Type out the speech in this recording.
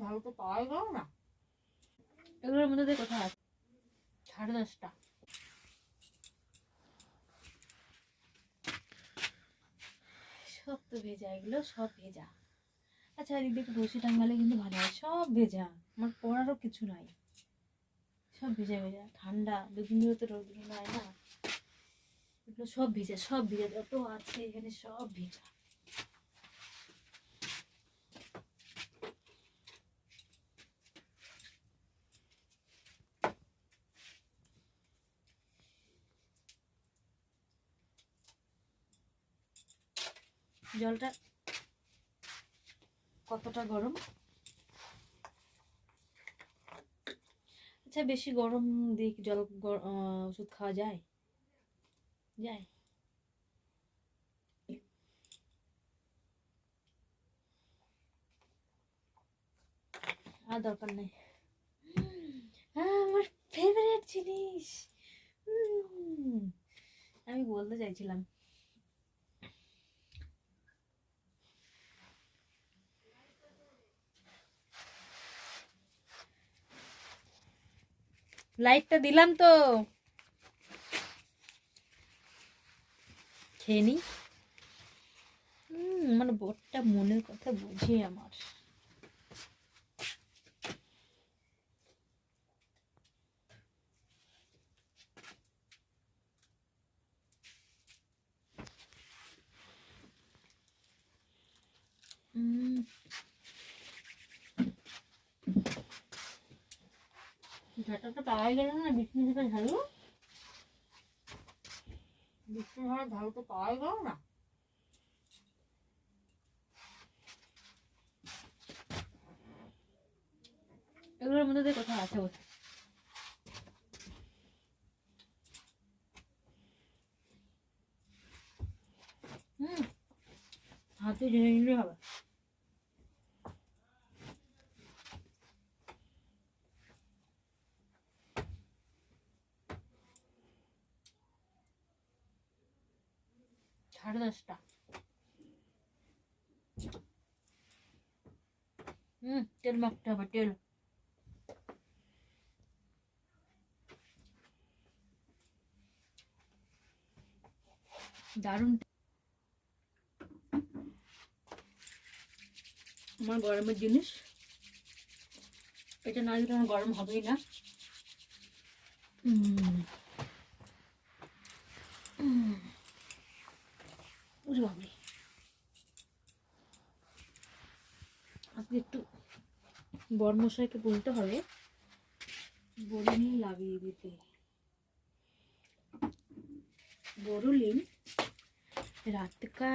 পাওয়াই গেল না। এগুলোর মধ্যে কোথায় আছে? সাড়ে দশটা। সব তো ভেজা, এগুলো সব ভেজা। আচ্ছা এদিক একটু রশি টাঙ্গালে কিন্তু ভালো হয়। সব ভেজা, আমার পড়ারও কিছু নাই। সব ভেজা ভেজা, ঠান্ডা, দুদিন তো রোদ্র নাই না। এগুলো সব ভেজা সব ভেজা, যত আছে এখানে সব ভেজা। জলটা কতটা গরম? আচ্ছা বেশি গরম দিয়ে জল ওষুধ খাওয়া যায়? যায়। আর দরকার নেই। আহ, আমার ফেভারিট জিনিস। আমি বলতে চাইছিলাম। লাইটটা দিলাম তো। খেয়ে নি। আমার বরটা মনের কথা বুঝে আমার। উম, ঝাঁটাটা পাওয়া গেল না? বিষ্ণু থেকে ঝাড়ু। বৃষ্টি হওয়ার ঝাড়ু তো পাওয়াই গেল না? এগুলোর মধ্যে কোথায় আছে বলছে। হুম, হাতে ঝেড়ে নিলে হবে। সাড়ে দশটা। হুম, তেল মাখতে হবে, তেল। দারুণ আমার গরমের জিনিস। এটা না দিলে আমার গরম হবেই না। উম। উম। ভাবি আজকে একটু বর্মশাইকে বলতে হবে বরুলিন লাগিয়ে দিতে বরুলিন রাতকা